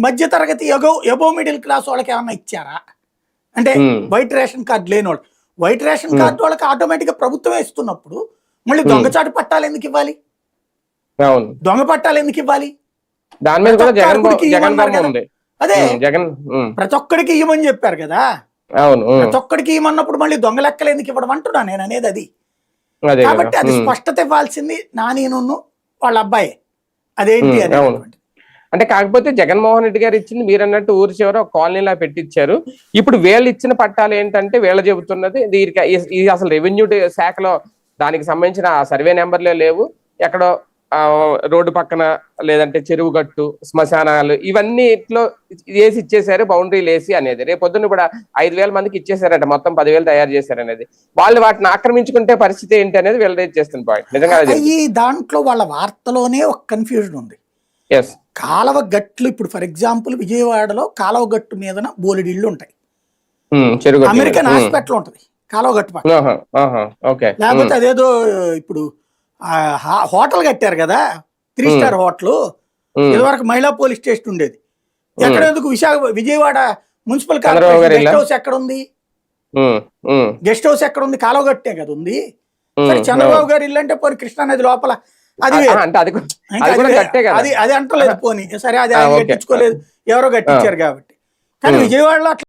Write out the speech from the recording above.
మధ్య తరగతి ఎగో above middle class వాళ్ళకి ఏమన్నా ఇచ్చారా? అంటే. వైట్ రేషన్ కార్డు లేని వాళ్ళు. White ration. కార్డు వాళ్ళకి ఆటోమేటిక్గా ప్రభుత్వమే ఇస్తున్నప్పుడు మళ్ళీ దొంగచాటు పట్టాలు ఎందుకు ఇవ్వాలి? దొంగ పట్టాలు ఎందుకు ఇవ్వాలి? దాని మీద కూడా జగన్ అదే. జగన్ ప్రతి ఒక్కడికి ఇవ్వమని చెప్పారు కదా. అవును. ప్రతి ఒక్కడికి ఇవ్వమన్నప్పుడు మళ్ళీ దొంగ లెక్కలు ఎందుకు ఇవ్వడం అంటున్నా నేను అనేది అది. అదే. కాబట్టి అది. స్పష్టత ఇవ్వాల్సింది నాని వాళ్ళ అబ్బాయి. అదేంటి అవును. అంటే కాకపోతే జగన్మోహన్ రెడ్డి గారు ఇచ్చింది మీరు అన్నట్టు ఊరి చివర ఒక కాలనీలా పెట్టించారు ఇప్పుడు వీళ్ళు ఇచ్చిన పట్టాలు ఏంటంటే వీళ్ళు చెబుతున్నది దీనికి అసలు రెవెన్యూ శాఖలో దానికి సంబంధించిన సర్వే నెంబర్లే లేవు. ఎక్కడో ఆ, రోడ్డు పక్కన లేదంటే చెరువు గట్టు శ్మశానాలు ఇవన్నీ ఇట్లో వేసి ఇచ్చేసారు బౌండరీలు వేసి అనేది. రేపు పొద్దున్న కూడా ఐదు వేల మందికి ఇచ్చేసారట మొత్తం పదివేలు తయారు చేశారు అనేది. వాళ్ళు వాటిని ఆక్రమించుకుంటే పరిస్థితి ఏంటి అనేది వీళ్ళు రేట్ చేస్తున్న పాయింట్ నిజంగా ఈ దాంట్లో వాళ్ళ వార్తలోనే ఒక కన్ఫ్యూజన్ ఉంది. కాలవ గట్లు ఇప్పుడు ఫర్ ఎగ్జాంపుల్ విజయవాడలో కాలవ గట్టు మీదన బోలెడు ఇళ్ళు ఉంటాయి అమెరికన్ మీద. ఉమ్. హాస్పిటల్ ఉంటది కాలవ గట్టు లేకపోతే అదేదో ఇప్పుడు హోటల్ కట్టారు కదా త్రీ. Star hotel. ఇదివరకు మహిళా పోలీస్ స్టేషన్ ఉండేది. ఎక్కడ ఎందుకు Visakha Vijayawada municipal corporation guest? House ఎక్కడ ఉంది గెస్ట్ హౌస్ ఎక్కడ ఉంది కాలువ గట్టే కదా ఉంది సరే చంద్రబాబు గారు ఇల్లు అంటే పోనీ కృష్ణానది లోపల అది. అంటే అది అది అంటలేదు పోనీ. సరే అది ఆయన. కట్టించుకోలేదు ఎవరో కట్టించారు కాబట్టి. కానీ. విజయవాడలో